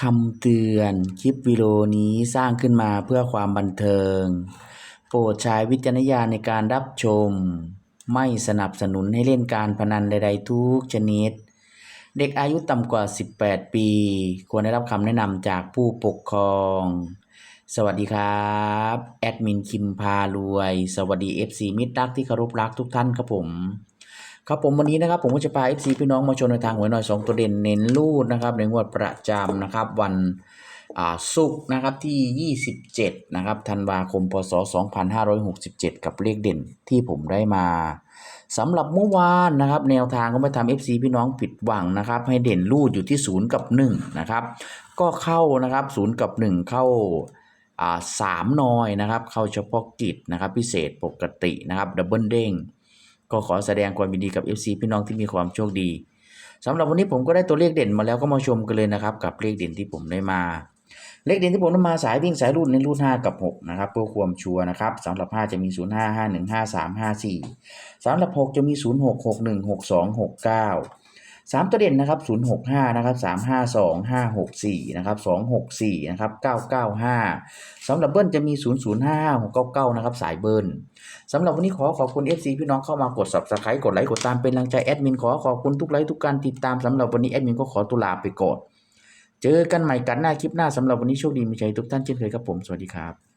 คำเตือนคลิปวิดีโอนี้สร้างขึ้นมาเพื่อความบันเทิง โปรดใช้วิจารณญาณในการรับชม ไม่สนับสนุนให้เล่นการพนันใดๆทุกชนิด เด็กอายุต่ำกว่า 18 ปี ควรได้รับคำแนะนำจากผู้ปกครอง สวัสดีครับ แอดมินคิมพารวย สวัสดี FC มิตรรักที่เคารพรักทุกท่านครับผม ครับผมวันนี้นะครับผมก็จะพา FC พี่น้องมาชมในทางหวยหน่อย2ตัวเด่นเน้นรูดนะครับในงวดประจำนะครับวันอ่าศุกร์นะครับที่ 27นะครับธันวาคมพศ 2567 กับเลขเด่นที่ผมได้มาสำหรับเมื่อวานนะครับแนวทางก็ไม่ทำ FC พี่น้องผิดหวังนะครับให้เด่นรูดอยู่ที่ 0 กับ 1 นะครับ ก็เข้านะครับ 0 กับ 1 เข้าอ่าสามนอยนะครับเข้าเฉพาะกิจนะครับพิเศษปกตินะครับดับเบิลเด้ง ก็ขอแสดงความยินดีกับ FC พี่น้องที่มีความโชคดีสำหรับวันนี้ผมก็ได้ตัวเลขเด่นมาแล้วก็มาชมกันเลยนะครับ กับเลขเด่นที่ผมได้มา เลขเด่นที่ผมได้มาสายวิ่งสายรุ่นในรุ่น5กับ 6 นะครับเพื่อความชัวร์นะครับสำหรับ 5 จะมี 0 5 5 1 5 3 5 4สำหรับ 6 จะมี 0 6 6 1 6 2 6 9 สามตัวเด่นนะครับ065นะครับ352 564นะครับ264นะครับ995สำหรับเบิ้ลจะมี0055 699นะครับสายเบิ้ลสำหรับวันนี้ขอขอบคุณ FC พี่น้องเข้ามากด Subscribe กดไลค์กดตามเป็นกำลังใจแอดมินขอขอบคุณทุกไลค์ทุกการติดตามสำหรับวันนี้แอดมินก็ขอตุลาไปก่อนเจอกันใหม่กันหน้าคลิปหน้าสำหรับวันนี้โชคดีมีชัยทุกท่านเช่นเคยครับผมสวัสดีครับ